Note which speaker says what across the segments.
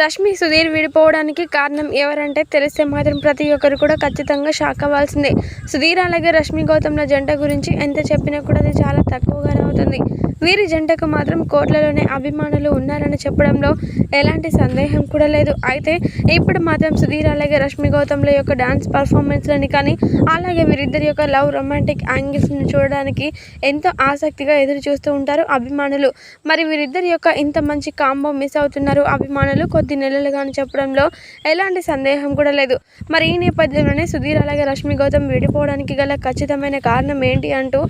Speaker 1: రష్మి సుధీర్ విడిపోవడానికి కారణం ఎవరంటే తెలిస్తే మాత్రం ప్రతి ఒక్కరు కూడా ఖచ్చితంగా షాక్ అవ్వాల్సిందే. సుధీర్ అలాగే రష్మి గౌతమ్ల జంట గురించి ఎంత చెప్పినా కూడా అది చాలా తక్కువగానే అవుతుంది. వీరి జంటకు మాత్రం కోట్లలోనే అభిమానులు ఉన్నారని చెప్పడంలో ఎలాంటి సందేహం కూడా లేదు. అయితే ఇప్పుడు మాత్రం సుధీర్ అలాగే రష్మి గౌతమ్ల యొక్క డాన్స్ పర్ఫార్మెన్స్లని కానీ అలాగే వీరిద్దరి యొక్క లవ్ రొమాంటిక్ యాంగిల్స్ని చూడడానికి ఎంతో ఆసక్తిగా ఎదురు చూస్తూ ఉంటారు అభిమానులు. మరి వీరిద్దరి యొక్క ఇంత మంచి కాంబో మిస్ అవుతున్నారు అభిమానులు? కొద్ది నెలలుగాను చెప్పడంలో ఎలాంటి సందేహం కూడా లేదు. మరి ఈ నేపథ్యంలోనే సుధీర్ అలాగే రష్మి గౌతమ్ విడిపోవడానికి గల ఖచ్చితమైన కారణం ఏంటి అంటూ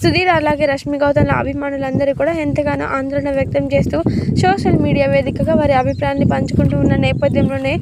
Speaker 1: సుధీర్ అలాగే రష్మి గౌతమ్ల అభిమానులందరూ కూడా ఎంతగానో ఆందోళన వ్యక్తం చేస్తూ సోషల్ మీడియా వేదికగా వారి అభిప్రాయాన్ని పంచుకుంటూ ఉన్న నేపథ్యంలోనే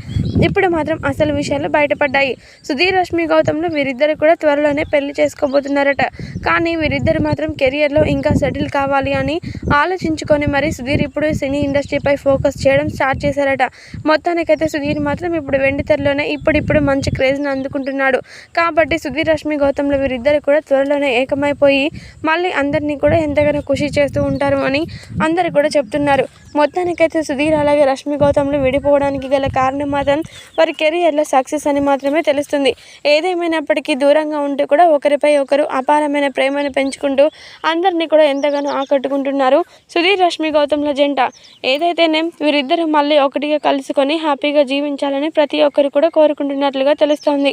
Speaker 1: ఇప్పుడు మాత్రం అసలు విషయాలు బయటపడ్డాయి. సుధీర్ రష్మి గౌతమ్లు వీరిద్దరు కూడా త్వరలోనే పెళ్ళి చేసుకోబోతున్నారట. కానీ వీరిద్దరు మాత్రం కెరియర్లో ఇంకా సెటిల్ కావాలి అని ఆలోచించుకొని మరి సుధీర్ ఇప్పుడు సినీ ఇండస్ట్రీపై ఫోకస్ చేయడం స్టార్ట్ చేశారట. మొత్తానికైతే సుధీర్ మాత్రం ఇప్పుడు వెండితెరలోనే ఇప్పుడిప్పుడు మంచి క్రేజ్ని అందుకుంటున్నాడు. కాబట్టి సుధీర్ రష్మి గౌతమ్లు వీరిద్దరు కూడా త్వరలోనే ఏకమైపోయి మళ్ళీ అందరినీ కూడా ఎంతగానో ఖుషి చేస్తూ ఉంటారు అని అందరు కూడా చెప్తున్నారు. మొత్తానికైతే సుధీర్ అలాగే రష్మి గౌతమ్లు విడిపోవడానికి గల కారణం మాత్రం వారి కెరియర్లో సక్సెస్ అని మాత్రమే తెలుస్తుంది. ఏదేమైనప్పటికీ దూరంగా ఉంటూ కూడా ఒకరిపై ఒకరు అపారమైన ప్రేమను పెంచుకుంటూ అందరినీ కూడా ఎంతగానో ఆకట్టుకుంటున్నారు సుధీర్ రష్మి గౌతమ్ల జంట. ఏదైతేనే వీరిద్దరూ మళ్ళీ ఒకటి హ్యాపీగా కలుసుకొని హ్యాపీగా జీవించాలని ప్రతి ఒక్కరు కూడా కోరుకుంటున్నట్లుగా తెలుస్తోంది.